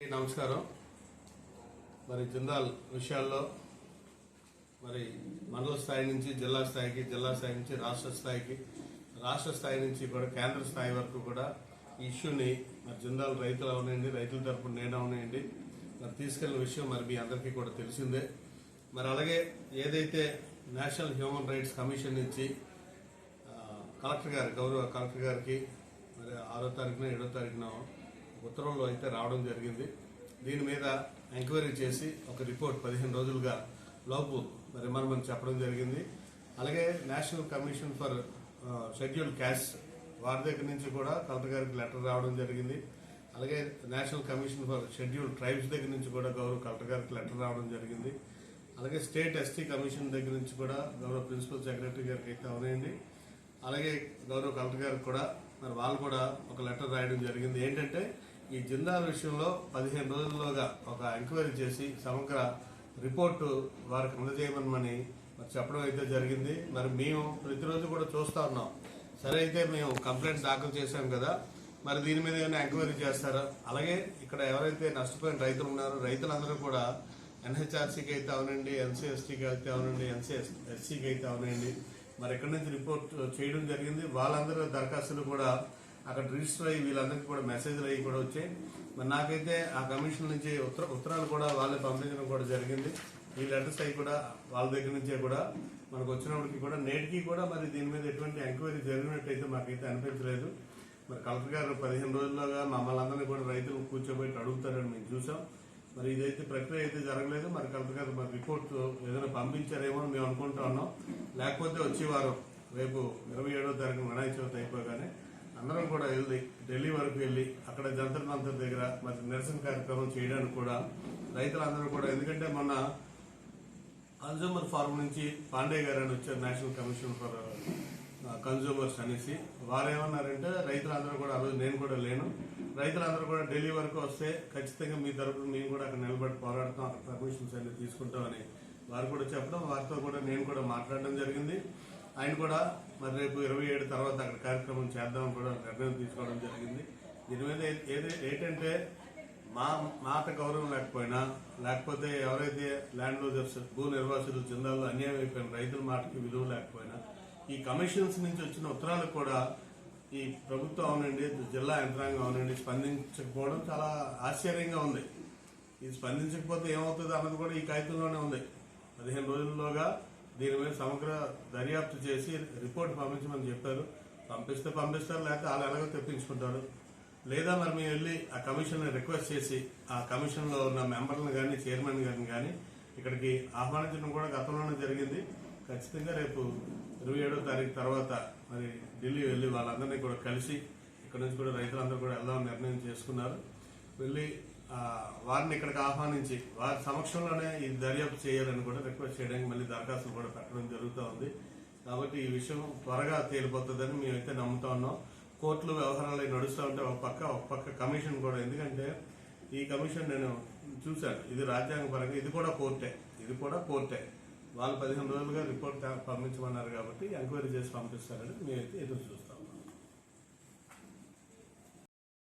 నమస్కారం. మరి జిందాల్ విషయాల్లో మరి మండల స్థాయి నుంచి జిల్లా స్థాయికి జిల్లా స్థాయి నుంచి రాష్ట్ర స్థాయికి రాష్ట్ర స్థాయి నుంచి కూడా కేంద్ర స్థాయి వరకు కూడా ఈ ఇష్యూని మరి జిందాల్ రైతులు అవనండి రైతుల తరపున నేను అవనండి మరి తీసుకెళ్ళిన విషయం మరి మీ అందరికీ కూడా తెలిసిందే. మరి అలాగే ఏదైతే నేషనల్ హ్యూమన్ రైట్స్ కమిషన్ నుంచి కలెక్టర్ గారు గౌరవ కలెక్టర్ గారికి మరి ఆరో తారీఖున ఏడో తారీఖున ఉత్తర్వులు అయితే రావడం జరిగింది. దీని మీద ఎంక్వైరీ చేసి ఒక రిపోర్ట్ పదిహేను రోజులుగా లోపు మరి మనం చెప్పడం జరిగింది. అలాగే national commission for schedule caste వారి దగ్గర నుంచి కూడా కలెక్టర్ గారికి లెటర్ రావడం జరిగింది. అలాగే national commission for schedule tribes దగ్గర నుంచి కూడా గౌరవ కలెక్టర్ గారికి లెటర్ రావడం జరిగింది. అలాగే స్టేట్ ఎస్టీ కమిషన్ దగ్గర నుంచి కూడా గౌరవ ప్రిన్సిపల్ సెక్రటరీ గారికి అయితే అవునాయండి. అలాగే గౌరవ కలెక్టర్ గారికి కూడా మరి వాళ్ళు కూడా ఒక లెటర్ రాయడం జరిగింది. ఏంటంటే ఈ జిందాల్ విషయంలో పదిహేను రోజుల్లోగా ఒక ఎంక్వైరీ చేసి సమగ్ర రిపోర్టు వారికి అందజేయమని మరి చెప్పడం అయితే జరిగింది. మరి మేము ప్రతిరోజు కూడా చూస్తూ ఉన్నాం. సరే అయితే మేము కంప్లైంట్ దాఖలు చేశాం కదా మరి దీని మీద ఏమైనా ఎంక్వైరీ చేస్తారా? అలాగే ఇక్కడ ఎవరైతే నష్టపోయిన రైతులు ఉన్నారో రైతులందరూ కూడా ఎన్హెచ్ఆర్సీకి అయితే అవునండి ఎన్సీఎస్టీకి అయితే అవునండి ఎన్సీఎస్ ఎస్సీకి అయితే అవునండి. మరి ఎక్కడి నుంచి రిపోర్ట్ చేయడం జరిగింది. వాళ్ళందరూ దరఖాస్తులు కూడా అక్కడ రిజిస్టర్ అయ్యి వీళ్ళందరికీ కూడా మెసేజ్లు అయ్యి కూడా వచ్చాయి. మరి నాకైతే ఆ కమిషన్ నుంచి ఉత్తర ఉత్తరాలు కూడా వాళ్ళే పంపించడం కూడా జరిగింది. ఈ లెటర్స్ అవి కూడా వాళ్ళ దగ్గర నుంచే కూడా మనకు వచ్చినప్పటికీ కూడా నేటికి కూడా మరి దీని మీద ఎటువంటి ఎంక్వైరీ జరిగినట్టయితే మాకైతే అనిపించలేదు. మరి కలెక్టర్ గారు పదిహేను రోజుల్లోగా మమ్మల్ని అందరినీ కూడా రైతులు కూర్చోబెట్టి అడుగుతారని మేము చూసాం. మరి ఇదైతే ప్రక్రియ అయితే జరగలేదు. మరి కలెక్టర్ గారు మరి రిపోర్ట్ ఏదైనా పంపించారేమో అని మేము అనుకుంటా ఉన్నాం. లేకపోతే వచ్చే వారం రేపు ఇరవై ఏడో తారీఖు వినాయక చవితి అయిపోగానే అందరం కూడా వెళ్ళి ఢిల్లీ వరకు వెళ్ళి అక్కడ జంతర్ మంతర్ దగ్గర మరి నిరసన కార్యక్రమం చేయడానికి కూడా రైతులందరూ కూడా ఎందుకంటే మొన్న కన్జ్యూమర్ ఫార్మ్ నుంచి పాండే గారు అని వచ్చారు నేషనల్ కమిషన్ ఫర్ కన్జ్యూమర్స్ అనేసి. వారు ఏమన్నారంటే రైతులందరూ కూడా ఆ రోజు నేను కూడా లేను. రైతులందరూ కూడా ఢిల్లీ వరకు వస్తే ఖచ్చితంగా మీ తరపున మేము కూడా అక్కడ నిలబడి పోరాడతాం అక్కడ పర్మిషన్స్ అన్ని తీసుకుంటామని వారు కూడా చెప్పడం వారితో కూడా నేను కూడా మాట్లాడడం జరిగింది. ఆయన కూడా మరి రేపు ఇరవై ఏడు తర్వాత అక్కడ కార్యక్రమం చేద్దామని కూడా నిర్ణయం తీసుకోవడం జరిగింది. దీని మీద ఏది ఏంటంటే మా మాట గౌరవం లేకపోయినా లేకపోతే ఎవరైతే ల్యాండ్ లూజర్స్ భూ నిర్వాసితులు జిల్లాల్లో అన్యాయం అయిపోయిన రైతుల మాటకి విలువ లేకపోయినా ఈ కమిషన్స్ నుంచి వచ్చిన ఉత్తరాలు కూడా ఈ ప్రభుత్వం అవునండి జిల్లా యంత్రాంగం అవునండి స్పందించకపోవడం చాలా ఆశ్చర్యంగా ఉంది. ఇది స్పందించకపోతే ఏమవుతుంది అన్నది కూడా ఈ కాగితంలోనే ఉంది. పదిహేను రోజుల్లోగా దీని మీద సమగ్ర దర్యాప్తు చేసి రిపోర్ట్ పంపించమని చెప్పారు. పంపిస్తే పంపిస్తారు లేకపోతే వాళ్ళు ఎలాగో తెప్పించుకుంటారు. లేదా మరి మేము వెళ్ళి ఆ కమిషన్ రిక్వెస్ట్ చేసి ఆ కమిషన్లో ఉన్న మెంబర్లను కానీ చైర్మన్ గారిని కానీ ఇక్కడికి ఆహ్వానించడం కూడా గతంలోనే జరిగింది. ఖచ్చితంగా రేపు ఇరవై ఏడో తారీఖు తర్వాత మరి ఢిల్లీ వెళ్ళి వాళ్ళందరినీ కూడా కలిసి ఇక్కడ నుంచి కూడా రైతులందరూ కూడా వెళ్దామని నిర్ణయం చేసుకున్నారు. వెళ్ళి వారిని ఇక్కడికి ఆహ్వానించి వారి సమక్షంలోనే ఈ దర్యాప్తు చేయాలని కూడా రిక్వెస్ట్ చేయడానికి మళ్ళీ దరఖాస్తులు కూడా పెట్టడం జరుగుతూ ఉంది. కాబట్టి ఈ విషయం త్వరగా తేలిపోతుందని మేమైతే నమ్ముతా ఉన్నాం. కోర్టులు వ్యవహారాలు నడుస్తూ ఉంటే ఒక పక్క ఒక పక్క కమిషన్ కూడా. ఎందుకంటే ఈ కమిషన్ నేను చూశాను. ఇది రాజ్యాంగ పరంగా ఇది కూడా కోర్టే. ఇది కూడా కోర్టే. వాళ్ళు పదిహేను రోజులుగా రిపోర్ట్ పంపించమన్నారు కాబట్టి ఎంక్వైరీ చేసి పంపిస్తారని మేమైతే ఎదురు చూస్తాం.